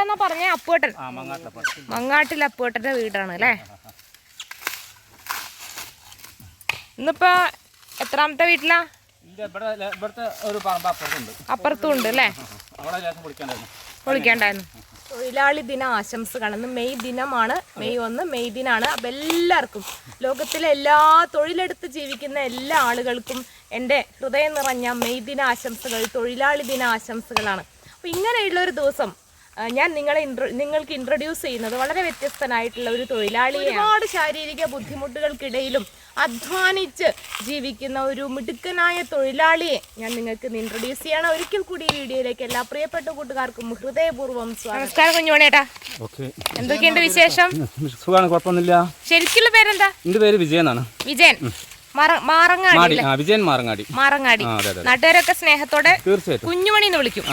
വീടാന്നാ പറഞ്ഞ അപ്പുവേട്ടൻ. മങ്ങാട്ടിലെ മങ്ങാട്ടിൽ അപ്പുവേട്ടന്റെ വീടാണ് അല്ലേ? ഇന്നിപ്പോ എത്രാമത്തെ വീട്ടിലാ? അപ്പുറത്തും ഉണ്ട് അല്ലേ? വിളിക്കണ്ടായിരുന്നു തൊഴിലാളി ദിന ആശംസകൾ ഇന്ന് മെയ് ദിനമാണ് മെയ് ഒന്ന് മെയ് ദിനാണ്. അപ്പം എല്ലാവർക്കും ലോകത്തിലെ എല്ലാ തൊഴിലെടുത്ത് ജീവിക്കുന്ന എല്ലാ ആളുകൾക്കും എന്റെ ഹൃദയം നിറഞ്ഞ മെയ് ദിന ആശംസകൾ തൊഴിലാളി ദിന ആശംസകളാണ് അപ്പം ഇങ്ങനെയുള്ള ഒരു ദിവസം ഞാൻ നിങ്ങളെ ഇൻട്രോ നിങ്ങൾക്ക് ഇൻട്രൊഡ്യൂസ് ചെയ്യുന്നത് വളരെ വ്യത്യസ്തനായിട്ടുള്ള ഒരു തൊഴിലാളിയെ ഒരുപാട് ശാരീരിക ബുദ്ധിമുട്ടുകൾക്കിടയിലും അധ്വാനിച്ച് ജീവിക്കുന്ന ഒരു മിടുക്കനായ തൊഴിലാളിയെ ഞാൻ നിങ്ങൾക്ക് ഇൻട്രൊഡ്യൂസ് ചെയ്യണം. ഒരിക്കൽ കൂടി ഈ വീഡിയോയിലേക്ക് എല്ലാ പ്രിയപ്പെട്ട കൂട്ടുകാർക്കും ഹൃദയപൂർവം സ്വാഗതം. നമസ്കാരം കുഞ്ഞുമണിയേട്ടാ ഓക്കെ. എന്തൊക്കെയുണ്ട് വിശേഷം? സുഖമാണ് കുഴപ്പമൊന്നുമില്ല. ശരിക്കുള്ള പേരെന്താ? എന്റെ പേര് വിജയൻ. എന്നാണ് വിജയൻ മാറങ്ങാടി വിജയൻ മാറങ്ങാടി. മാറങ്ങാടി. നാട്ടുകാരൊക്കെ സ്നേഹത്തോടെ തീർച്ചയായിട്ടും. കുഞ്ഞുമണി എന്ന് വിളിക്കും.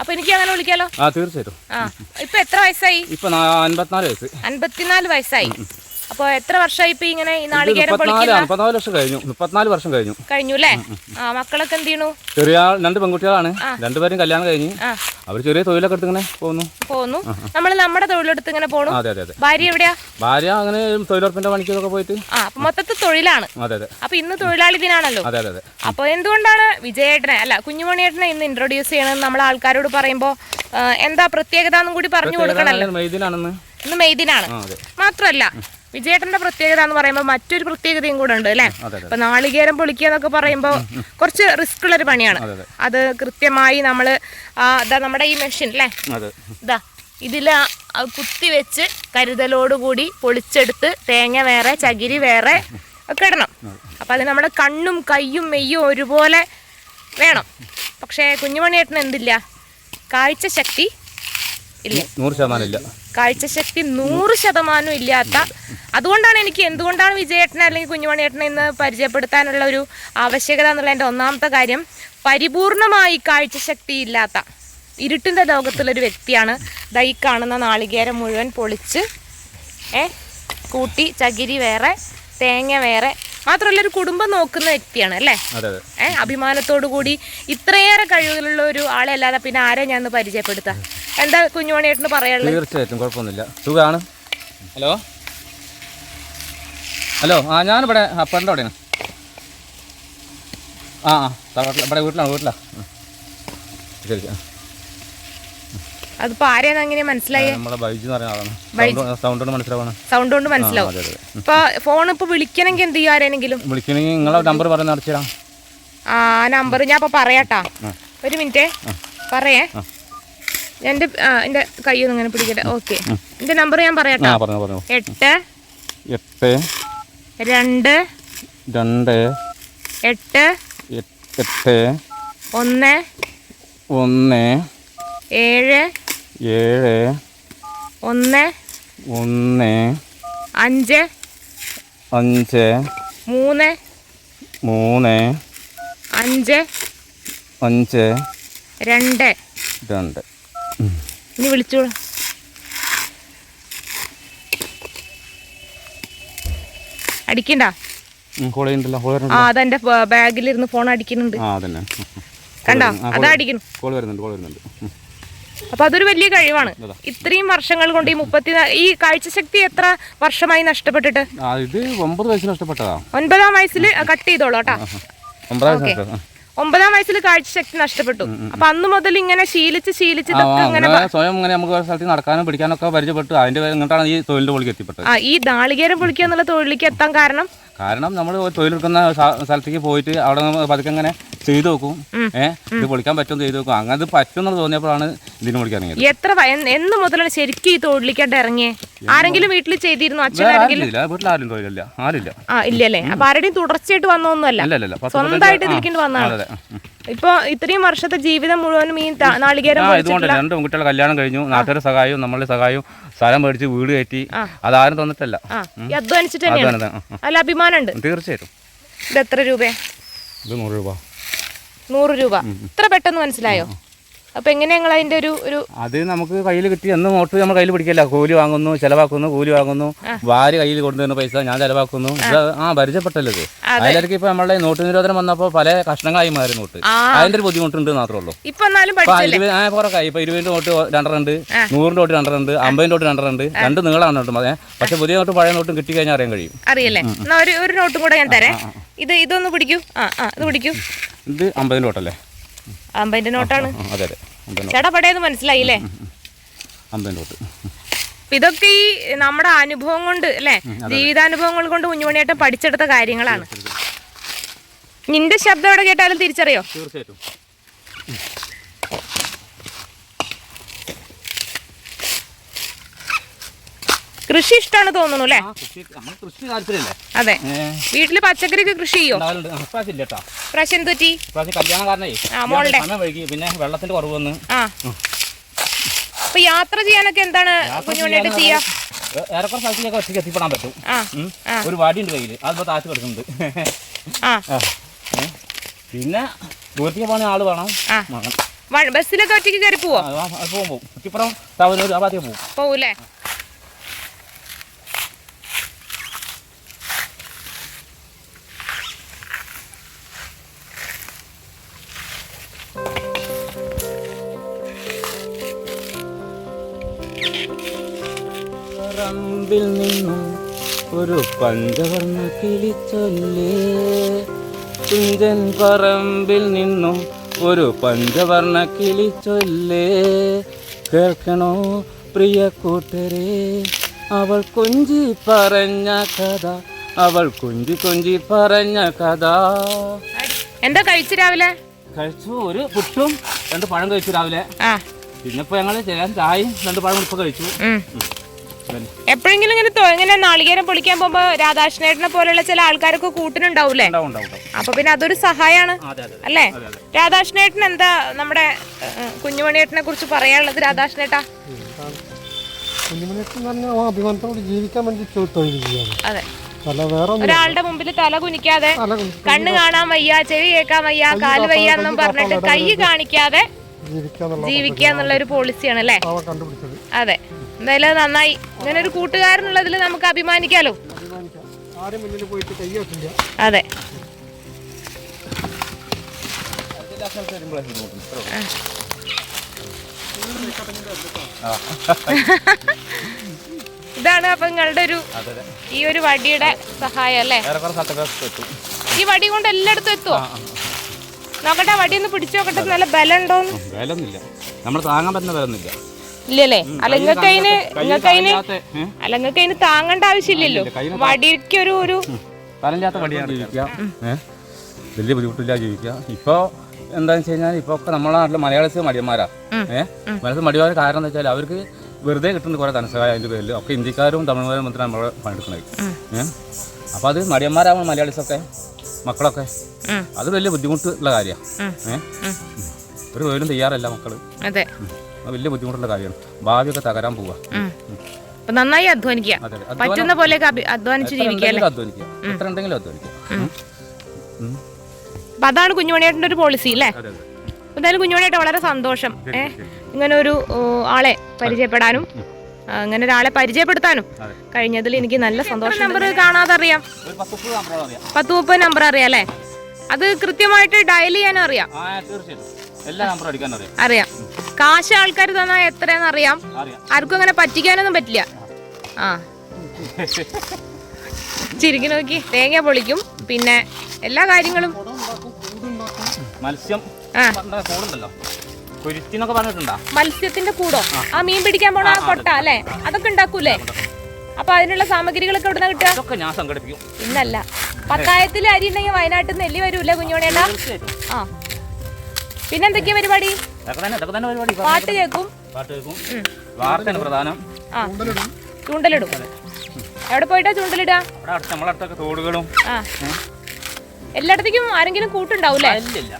അപ്പൊ എനിക്ക് അങ്ങനെ വിളിക്കാലോ? ആ തീർച്ചയായിട്ടും. ആ ഇപ്പൊ എത്ര വയസ്സായി? ഇപ്പൊ അൻപത്തിനാല് വയസ്സ്. അൻപത്തിനാല് വയസ്സായി. അപ്പൊ എത്ര വർഷമായി ഇപ്പൊ ഇങ്ങനെ ഈ നാളികേരം മുപ്പത്തിനാല് വർഷം കഴിഞ്ഞു മുപ്പത്തിനാല് വർഷം കഴിഞ്ഞു. കഴിഞ്ഞു അല്ലേ? ആ മക്കളൊക്കെ എന്ത് ചെയ്യണു? ചെറിയ രണ്ട് പെൺകുട്ടികളാണ്. രണ്ടുപേരും കല്യാണം കഴിഞ്ഞു. അവർ അവർ ചെറിയ തൊഴിലൊക്കെ എടുത്ത് ഇങ്ങനെ പോകുന്നു. പോകുന്നു. നമ്മൾ നമ്മുടെ തൊഴിലെടുത്ത് ഇങ്ങനെ പോണു. അതെ അതെ ഭാര്യ എവിടെയാ? ഭാര്യ അങ്ങനെ തൊഴിലുറപ്പിന്റെ പണിക്കൊക്കെ പോയിട്ട്. ആ അപ്പൊ മൊത്തത്തിൽ തൊഴിലാണ്. അതെ അതെ. അപ്പൊ ഇന്ന് തൊഴിലാളി ദിനാണല്ലോ. അതെ അതെ അപ്പൊ എന്തുകൊണ്ടാണ് വിജയേട്ടനെ അല്ല കുഞ്ഞുമണിയേട്ടനെ ഇന്ന് ഇൻട്രൊഡ്യൂസ് ചെയ്യണമെന്ന് നമ്മൾ ആൾക്കാരോട് പറയുമ്പോ എന്താ പ്രത്യേകത എന്നും കൂടി പറഞ്ഞു കൊടുക്കണല്ലോ. മെയ്ദിനാണെന്ന് ഇന്ന് മെയ്ദിനാണ് അതെ. മാത്രല്ല വിജയേട്ടന്റെ പ്രത്യേകത എന്ന് പറയുമ്പോൾ മറ്റൊരു പ്രത്യേകതയും കൂടെ ഉണ്ട് അല്ലേ? ഇപ്പൊ നാളികേരം പൊളിക്കുക എന്നൊക്കെ പറയുമ്പോൾ കുറച്ച് റിസ്ക് ഉള്ള ഒരു പണിയാണ്. അതെ, കൃത്യമായി നമ്മൾ നമ്മുടെ ഈ മെഷീൻ അല്ലേ? ഇതാ ഇതിൽ കുത്തി വെച്ച് കരുതലോടുകൂടി പൊളിച്ചെടുത്ത് തേങ്ങ വേറെ ചകിരി വേറെ ഒക്കെ ഇടണം. അപ്പം അത് നമ്മുടെ കണ്ണും കയ്യും മെയ്യും ഒരുപോലെ വേണം. പക്ഷേ കുഞ്ഞുമണിയേട്ടന് എന്തില്ല? കാഴ്ചശക്തി നൂറ് ശതമാനം ഇല്ല. കാഴ്ചശക്തി നൂറ് ശതമാനം ഇല്ലാത്ത അതുകൊണ്ടാണ് എനിക്ക് എന്തുകൊണ്ടാണ് വിജയേട്ടനെ അല്ലെങ്കിൽ കുഞ്ഞുമണിയേട്ടനെ ഇന്ന് പരിചയപ്പെടുത്താനുള്ള ഒരു ആവശ്യകത എന്നുള്ള എന്റെ ഒന്നാമത്തെ കാര്യം പരിപൂർണമായി കാഴ്ചശക്തി ഇല്ലാത്ത ഇരുട്ടിന്റെ ലോകത്തുള്ളൊരു വ്യക്തിയാണ് ദൈ കാണുന്ന നാളികേരം മുഴുവൻ പൊളിച്ച് ഏ കൂട്ടി ചകിരി വേറെ തേങ്ങ വേറെ. മാത്രമല്ല ഒരു കുടുംബം നോക്കുന്ന വ്യക്തിയാണ് അല്ലേ? അതെ അതെ. ഏ അഭിമാനത്തോടു കൂടി ഇത്രയേറെ കഴിവുകളുള്ള ഒരു ആളെ അല്ലാതെ പിന്നെ ആരെ ഞാൻ പരിചയപ്പെടുത്താം? എന്താ കുഞ്ഞുമണിയേട്ടന് പറയാനുള്ളത്? തീർച്ചയായിട്ടും കുഴപ്പമൊന്നുമില്ല. സുഖമാണ് ഹലോ? ഹലോ? ആ ഞാനിവിടെ അപ്പന്റെ അവിടെയാണ്. ആ ആ ഇവിടെ വീട്ടിലാണ് വീട്ടിലാണ്. ശരി അങ്ങനെ മനസ്സിലായി? സൗണ്ട് കൊണ്ട് മനസ്സിലാവും. ഇപ്പൊ ഫോൺ ഇപ്പൊ വിളിക്കണമെങ്കിൽ എന്ത് ചെയ്യും ആരെങ്കിലും വിളിക്കണമെങ്കിൽ നിങ്ങളെ നമ്പർ പറഞ്ഞു ആ നമ്പർ ഞാൻ ഇപ്പൊ പറയാട്ടാ. ഒരു മിനിറ്റ്. പറയേ. എന്റെ എന്റെ എന്റെ കയ്യൊന്നും ഇങ്ങനെ പിടിക്കട്ടെ ഓക്കെ. എന്റെ നമ്പർ ഞാൻ പറയാട്ടാ പറഞ്ഞു പറഞ്ഞു. എട്ട് എട്ട് രണ്ട് രണ്ട് എട്ട് എട്ട് ഒന്ന് ഒന്ന് ഏഴ് ഏഴ് ഒന്ന് ഒന്ന് അഞ്ച് അഞ്ച് മൂന്ന് മൂന്ന് അഞ്ച് അഞ്ച് രണ്ട്. രണ്ട്. ഇനി വിളിച്ചോളൂ അടിക്കണ്ട? ആ അതെന്റെ ബാഗിലിരുന്ന് ഫോൺ അടിക്കുന്നുണ്ട്. കണ്ടോ? അതാ അടിക്കുന്നു. അപ്പൊ അതൊരു വലിയ കഴിവാണ്. ഇത്രയും വർഷങ്ങൾ കൊണ്ട് ഈ മുപ്പത്തി ഈ കാഴ്ചശക്തി എത്ര വർഷമായി നഷ്ടപ്പെട്ടിട്ട്? ഇത് ഒമ്പത് വയസ്സിൽ നഷ്ടപ്പെട്ടതാ. ഒൻപതാം വയസ്സിൽ കട്ട് ചെയ്തോളൂ കേട്ടാ. ഒമ്പതാം വയസ്സിൽ കാഴ്ചശക്തി നഷ്ടപ്പെട്ടു. അപ്പൊ അന്ന് മുതൽ ഇങ്ങനെ ശീലിച്ച് ശീലിച്ച് ഇങ്ങനെ സ്വയം ഇങ്ങനെ നമുക്ക് സ്ഥലത്ത് നടക്കാനും പിടിക്കാനൊക്കെ പരിചയപ്പെട്ടു. അതിന്റെ ഇങ്ങോട്ടാണ് ഈ തൊഴിലിന്റെ പുള്ളിക്ക് എത്തിപ്പെട്ടത്. ആ ഈ നാളികേരം പൊളിക്കുക എന്നുള്ള തൊഴിലേക്ക് എത്താൻ കാരണം? കാരണം നമ്മൾ തൊഴിലെടുക്കുന്ന സ്ഥലത്തേക്ക് പോയിട്ട് അവിടെ നമ്മൾ പതുക്കെ അങ്ങനെ ചെയ്തു നോക്കും ഏഹ് ഇത് പൊളിക്കാൻ പറ്റും ചെയ്തു നോക്കും അങ്ങനെ പറ്റും എന്ന് തോന്നിയപ്പോഴാണ് ഇതിന് പൊളിക്കാൻ ഇറങ്ങിയത്. എത്ര എന്ന് മുതലാണ് ശരിക്കും ഈ തൊഴിലേക്കായിട്ട് ഇറങ്ങിയേ? ആരെങ്കിലും വീട്ടിൽ ചെയ്തിരുന്നു? അച്ഛൻ ആ ഇല്ലല്ലേ? അപ്പൊ ആരുടെയും തുടർച്ചയായിട്ട് വന്നൊന്നുമല്ല. അല്ല അല്ല അല്ല സ്വന്തമായിട്ട് മുപ്പത്തഞ്ച്- ഇതിലേക്ക് വന്നതാണ്. ഇപ്പൊ ഇത്രയും വർഷത്തെ ജീവിതം മുഴുവനും ഈ നാളികേരം രണ്ട് പെൺകുട്ടികളെ കല്യാണം കഴിഞ്ഞു. നാട്ടുകാരുടെ സഹായവും നമ്മളുടെ സഹായവും സ്ഥലം മേടിച്ച് വീട് കയറ്റി. അതാരും തന്നിട്ടല്ല. അധ്വാനിച്ചിട്ട് തന്നെയാണ്. അതിൽ അഭിമാനമുണ്ട്. തീർച്ചയായിട്ടും. ഇത് എത്ര രൂപ ഇത് നൂറ് രൂപ. നൂറ് രൂപ. ഇത്ര പെട്ടെന്ന് മനസ്സിലായോ? അപ്പൊ എങ്ങനെയാ ഞങ്ങൾ ഒരു ഒരു അത് നമുക്ക് കയ്യിൽ കിട്ടി. എന്ന് നോട്ട് നമ്മൾ കയ്യിൽ പിടിക്കില്ല. കൂലി വാങ്ങുന്നു ചിലവാക്കുന്നു കൂലി വാങ്ങുന്നു. ഭാര്യ കയ്യിൽ കൊണ്ടുവരുന്ന പൈസ ഞാൻ ചിലവാക്കുന്നു. ഇത് ആ പരിചയപ്പെട്ടല്ലോ ഇത്. അതിലേക്ക് ഇപ്പൊ നമ്മളെ നോട്ട് നിരോധനം വന്നപ്പോൾ പല കഷ്ണങ്ങളായി മാറി നോട്ട്. അതിന്റെ ഒരു ബുദ്ധിമുട്ടുണ്ട് മാത്രമേ ഉള്ളൂ. ഇപ്പൊ കുറക്കായി ഇപ്പൊ ഇരുപതിന്റെ നോട്ട് രണ്ടരണ്ട് നൂറിന്റെ നോട്ട് രണ്ടരണ്ട് അമ്പതിന്റെ നോട്ട് രണ്ടരണ്ട് രണ്ട് നീളാണ് നോട്ട്. പക്ഷെ പുതിയ നോട്ട് പഴയ നോട്ടും കിട്ടി കഴിഞ്ഞാൽ അറിയാൻ കഴിയും. അറിയല്ലേ? ഒരു നോട്ടും കൂടെ ഞാൻ തരാം. ഇത് ഇതൊന്ന് പിടിക്കൂ. ആ ആ ഇത് പിടിക്കൂ. ഇത് അമ്പതിന്റെ നോട്ടല്ലേ? അമ്പതിന്റെ നോട്ടാണ്. ആ, അതെ അതെ. ചേട്ടാ പടയെന്ന് മനസ്സിലായില്ലേ? നോട്ട്. ഇതൊക്കെ ഈ നമ്മുടെ അനുഭവം കൊണ്ട് അല്ലേ? ജീവിതാനുഭവങ്ങൾ കൊണ്ട് കുഞ്ഞുമണിയായിട്ട് പഠിച്ചെടുത്ത കാര്യങ്ങളാണ്. നിന്റെ ശബ്ദം എവിടെ കേട്ടാലും തിരിച്ചറിയോ? തീർച്ചയായിട്ടും. കൃഷി ഇഷ്ടമാണ് തോന്നുന്നു അല്ലേ? കൃഷി താല്പര്യമല്ലേ അതെ. വീട്ടിൽ പച്ചക്കറിക്ക് കൃഷി ചെയ്യോ? പ്രാവശ്യം തെറ്റി കല്യാണം കാരണേ പിന്നെ വെള്ളത്തിന്റെ കുറവ് വന്ന് അപ്പൊ യാത്ര ചെയ്യാനൊക്കെ എന്താണ് കുഞ്ഞുമണിയായിട്ട് ചെയ്യാ? ഏറെക്കുറെ സ്ഥലത്തേക്കൊക്കെ ഒറ്റയ്ക്ക് എത്തിപ്പെടാൻ പറ്റും. ഒരു വടിയുണ്ട് കയ്യിൽ അതിപ്പോ താഴ്ച കിടക്കുന്നുണ്ട്. പിന്നെ ദൂരത്തേക്ക് പോകണ ആൾ വേണം. ബസ്സിലൊക്കെ ഒറ്റയ്ക്ക് കയറി പോവോ? പോകും കുറ്റിപ്പുറം തവനൂർ ആ ഭാഗത്തേക്ക് പോകും. പോവൂലേ പറമ്പിൽ നിന്നും ഒരു പഞ്ചവർണ കിളിച്ചൊല്ലേ കുഞ്ചൻ പറമ്പിൽ നിന്നും ഒരു പഞ്ചവർണ കിളിച്ചൊല്ലേ കേൾക്കണോ പ്രിയ കൂട്ടരെ അവൾ കൊഞ്ചി പറഞ്ഞ കഥ അവൾ കൊഞ്ചി കൊഞ്ചി പറഞ്ഞ കഥ. എന്താ കഴിച്ചു രാവിലെ? കഴിച്ചു ഒരു പുട്ടും രണ്ട് പഴം കഴിച്ചു രാവിലെ. പിന്നെ ഇപ്പൊ ഞങ്ങൾ ചേരാൻ ചായയും രണ്ട് പഴം ഇപ്പൊ കഴിച്ചു. എപ്പോഴെങ്കിലും ഇങ്ങനെ ഇങ്ങനെ നാളികേരം പൊളിക്കാൻ പോകുമ്പോ രാധാകൃഷ്ണേട്ടനെ പോലെയുള്ള ചില ആൾക്കാരൊക്കെ കൂട്ടിനുണ്ടാവൂലേ. അപ്പൊ പിന്നെ അതൊരു സഹായമാണ് അതെ അതെ അല്ലേ? രാധാകൃഷ്ണേട്ടൻ എന്താ നമ്മുടെ കുഞ്ഞുമണിയേട്ടനെ കുറിച്ച് പറയാനുള്ളത് രാധാകൃഷ്ണേട്ടാ? അഭിമാനത്തോട് ജീവിക്കാൻ വേണ്ടി തൊഴിൽ അതെ. ഒരാളുടെ മുമ്പിൽ തല കുനിക്കാതെ കണ്ണ് കാണാൻ വയ്യ ചെവി കേൾക്കാൻ വയ്യ കാൽ വയ്യ എന്നും പറഞ്ഞിട്ട് കൈ കാണിക്കാതെ ജീവിക്കാന്നുള്ള ജീവിക്കുക എന്നുള്ള ഒരു പോളിസിയാണ് അല്ലേ അതെ. എന്തായാലും നന്നായി ഇങ്ങനെ ഒരു കൂട്ടുകാരനുള്ളതിൽ നമുക്ക് അഭിമാനിക്കാലോ? അതെ. ഇതാണ് അപ്പൊ നിങ്ങളുടെ ഒരു ഈ ഒരു വടിയുടെ സഹായം അല്ലേ? ഈ വടി കൊണ്ട് എല്ലായിടത്തും എത്തുവോ? നോക്കട്ടെ വടി ഒന്ന് പിടിച്ചു നോക്കട്ടെ നല്ല ബലം ഉണ്ടോന്ന്. വിലൊന്നുമില്ല നമ്മൾ താങ്ങാൻ പറ്റുന്ന വിലൊന്നുമില്ല ഇല്ലല്ലേ? അല്ല നിങ്ങൾക്ക് അതിന് നിങ്ങൾക്ക് അതിന്? അല്ല നിങ്ങൾക്ക് അതിന് താങ്ങേണ്ട ആവശ്യമില്ലല്ലോ. വടിക്കൊരു ഒരു ഒരു തലഞ്ചാത്ത വടിയാണ് ജീവിക്കാം ഏഹ് വലിയ ബുദ്ധിമുട്ടില്ല ജീവിക്കാം ഇപ്പോൾ എന്താണെന്ന് വെച്ച് കഴിഞ്ഞാൽ ഇപ്പോൾ ഒക്കെ നമ്മളെ നാട്ടിൽ മലയാളീസ് മടിയന്മാരാ. ഏഹ് മലയാളത്തിൽ മടിയന്മാർ കാരണം എന്താ വെച്ചാൽ അവർക്ക് വെറുതെ കിട്ടുന്ന കുറേ ധനസഹായം അതിന്റെ പേരിൽ ഒക്കെ ഇന്ത്യക്കാരും തമിഴ്നാരും മന്ത്രി നമ്മൾ പണിയെടുക്കണത് ഏഹ് അപ്പോൾ അത് മടിയന്മാരാവണം മലയാളീസൊക്കെ മക്കളൊക്കെ. അത് വലിയ ബുദ്ധിമുട്ടുള്ള കാര്യമാണ് ഏഹ് ഒരു തൊഴിലും തയ്യാറല്ല മക്കൾ അത്. വലിയ ബുദ്ധിമുട്ടുള്ള കാര്യമാണ്. ഭാവിയൊക്കെ തകരാൻ പോവാ. നന്നായി അധ്വാനിക്കുക. പറ്റുന്ന പോലെ അധ്വാനിച്ച് എത്ര ജീവിക്കുക അല്ലേ? ഉണ്ടെങ്കിലും അധ്വാനിക്കുക. എത്ര ഉണ്ടെങ്കിലും അധ്വാനിക്കുക. ഉം. ഉം. അപ്പൊ അതാണ് കുഞ്ഞുമണിയേട്ടന്റെ ഒരു പോളിസി അല്ലേ? എന്തായാലും കുഞ്ഞുമണിയേട്ടൻ വളരെ സന്തോഷം. ഏ? ഇങ്ങനെ ഒരു ആളെ പരിചയപ്പെടാനും അങ്ങനെ ഒരാളെ പരിചയപ്പെടുത്താനും കഴിഞ്ഞതിൽ എനിക്ക് നല്ല സന്തോഷം നമ്പർ കാണാതെ അറിയാം പത്ത് മുപ്പത് നമ്പർ അറിയാം. അല്ലേ? അത് കൃത്യമായിട്ട് ഡയൽ ചെയ്യാനും അറിയാം. അറിയാം. കാശ് ആൾക്കാർ തന്നാ എത്രയെന്ന് അറിയാം. ആർക്കും അങ്ങനെ പറ്റിക്കാനൊന്നും പറ്റില്ല. ആ. ചിരിക്കു നോക്കി. തേങ്ങ പൊളിക്കും. പിന്നെ എല്ലാ കാര്യങ്ങളും. മത്സ്യം മത്സ്യത്തിന്റെ കൂടോ? ആ. മീൻ പിടിക്കാൻ പോണ ആ കൊട്ട അല്ലേ? അതൊക്കെ ഉണ്ടാക്കൂലേ? അപ്പൊ അതിനുള്ള സാമഗ്രികളൊക്കെ എവിടെ കിട്ടുക? ഞാൻ സംഘടിപ്പിക്കും. ഇന്നല്ല. പത്തായത്തിൽ അരി ഉണ്ടെങ്കിൽ വയനാട്ടിൽ നെല്ലി വരൂല്ലേ കുഞ്ഞോണേട്ടാ ആ. പിന്നെന്തൊക്കെയാ പരിപാടി? പാട്ട് കേൾക്കും. പാട്ട് കേൾക്കും. വാർത്തയാണ് പ്രധാനം. ആ. ചൂണ്ടലിടും. എവിടെ പോയിട്ടാ ചൂണ്ടലിടുക? നമ്മളടുത്തൊക്കെ തോടുകളും ആ. എല്ലായിടത്തേക്കും ആരെങ്കിലും കൂട്ടുണ്ടാവൂലേ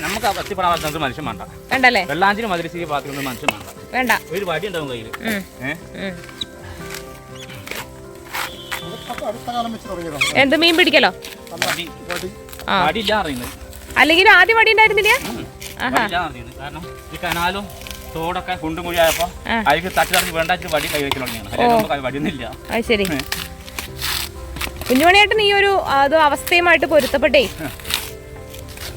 നമുക്ക് മനുഷ്യൻ വേണ്ട. വേണ്ടല്ലേ? മനുഷ്യൻ വേണ്ട. വേണ്ട. ഒരു വടി ഉണ്ടാവും കയ്യിൽ എന്ത് മീൻ പിടിക്കലോ? വടി. ആ. വടി ഇല്ല അറിയുന്നത് അല്ലെങ്കിൽ ആദ്യം വടി ഉണ്ടായിരുന്നില്ല? കാരണം ഈ കനാലും തോടൊക്കെ കുണ്ടും കുഴിയായപ്പോ അതിലേക്ക് തട്ടി വേണ്ട വേണ്ടാച്ചിട്ട് വടി കൈ വെക്കാൻ തുടങ്ങിയാണ് വടിയൊന്നുമില്ല. ശരി കുഞ്ഞുമണിയേട്ടൻ ഈ ഒരു അവസ്ഥയുമായിട്ട് പൊരുത്തപ്പെട്ടേ?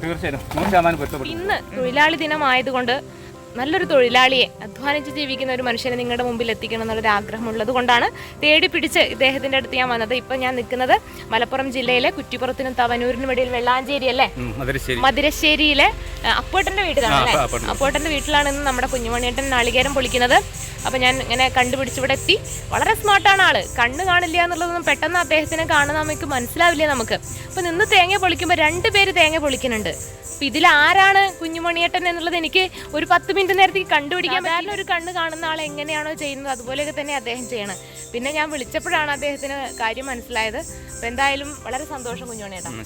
തീർച്ചയായിട്ടും. ഇന്ന് തൊഴിലാളി ദിനമായതുകൊണ്ട് നല്ലൊരു തൊഴിലാളിയെ അധ്വാനിച്ച് ജീവിക്കുന്ന ഒരു മനുഷ്യനെ നിങ്ങളുടെ മുമ്പിൽ എത്തിക്കണം എന്നുള്ളൊരു ആഗ്രഹമുള്ളത് കൊണ്ടാണ് തേടി പിടിച്ച് ഇദ്ദേഹത്തിന്റെ അടുത്ത് ഞാൻ വന്നത്. ഇപ്പൊ ഞാൻ നിൽക്കുന്നത് മലപ്പുറം ജില്ലയിലെ കുറ്റിപ്പുറത്തിനും തവനൂരിനും ഇടയിൽ വെള്ളാഞ്ചേരി അല്ലേ? മധുരശ്ശേരിയിലെ അപ്പോട്ടന്റെ വീട്ടിലാണ് അല്ലേ? ആ, വീട്ടിലാണ് ഇന്ന് നമ്മുടെ കുഞ്ഞുമണിയേട്ടൻ നാളികേരം പൊളിക്കുന്നത്. അപ്പൊ ഞാൻ ഇങ്ങനെ കണ്ടുപിടിച്ച് ഇവിടെ എത്തി. വളരെ സ്മാർട്ടാണ് ആൾ. കണ്ണ് കാണില്ല എന്നുള്ളതൊന്നും പെട്ടെന്ന് അദ്ദേഹത്തിനെ കാണുന്ന നമുക്ക് മനസ്സിലാവില്ല നമുക്ക്. അപ്പൊ നിന്ന് തേങ്ങ പൊളിക്കുമ്പോൾ രണ്ട് പേര് തേങ്ങ പൊളിക്കുന്നുണ്ട്. അപ്പൊ ഇതിൽ ആരാണ് കുഞ്ഞുമണിയേട്ടൻ എന്നുള്ളത് എനിക്ക് ഒരു പത്ത് മിനിറ്റ് നേരത്തേക്ക് കണ്ടുപിടിക്കാൻ സാധാരണ ഒരു കണ്ണ് കാണുന്ന ആൾ എങ്ങനെയാണോ ചെയ്യുന്നത്? അതുപോലെയൊക്കെ തന്നെ അദ്ദേഹം ചെയ്യണം. പിന്നെ ഞാൻ വിളിച്ചപ്പോഴാണ് അദ്ദേഹത്തിന് കാര്യം മനസ്സിലായത്. അപ്പൊ എന്തായാലും വളരെ സന്തോഷം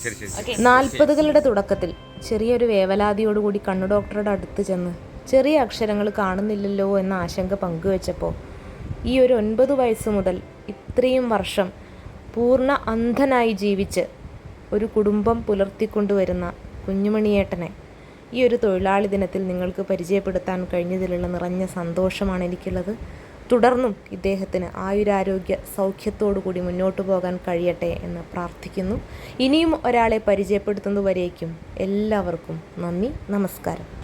ശരി നാൽപ്പതുകളുടെ തുടക്കത്തിൽ ചെറിയൊരു വേവലാതിയോടുകൂടി കണ്ണു ഡോക്ടറുടെ അടുത്ത് ചെന്ന് ചെറിയ അക്ഷരങ്ങൾ കാണുന്നില്ലല്ലോ എന്ന ആശങ്ക പങ്കുവെച്ചപ്പോൾ ഈ ഒരു ഒൻപത് വയസ്സ് മുതൽ ഇത്രയും വർഷം പൂർണ അന്ധനായി ജീവിച്ച് ഒരു കുടുംബം പുലർത്തിക്കൊണ്ടുവരുന്ന കുഞ്ഞുമണിയേട്ടനെ ഈ ഒരു തൊഴിലാളി ദിനത്തിൽ നിങ്ങൾക്ക് പരിചയപ്പെടുത്താൻ കഴിഞ്ഞതിലുള്ള നിറഞ്ഞ സന്തോഷമാണ് എനിക്കുള്ളത്. തുടർന്നും ഇദ്ദേഹത്തിന് ആയുരാരോഗ്യ സൗഖ്യത്തോടു കൂടി മുന്നോട്ട് പോകാൻ കഴിയട്ടെ എന്ന് പ്രാർത്ഥിക്കുന്നു. ഇനിയും ഒരാളെ പരിചയപ്പെടുത്തുന്നതുവരേക്കും എല്ലാവർക്കും നന്ദി നമസ്കാരം.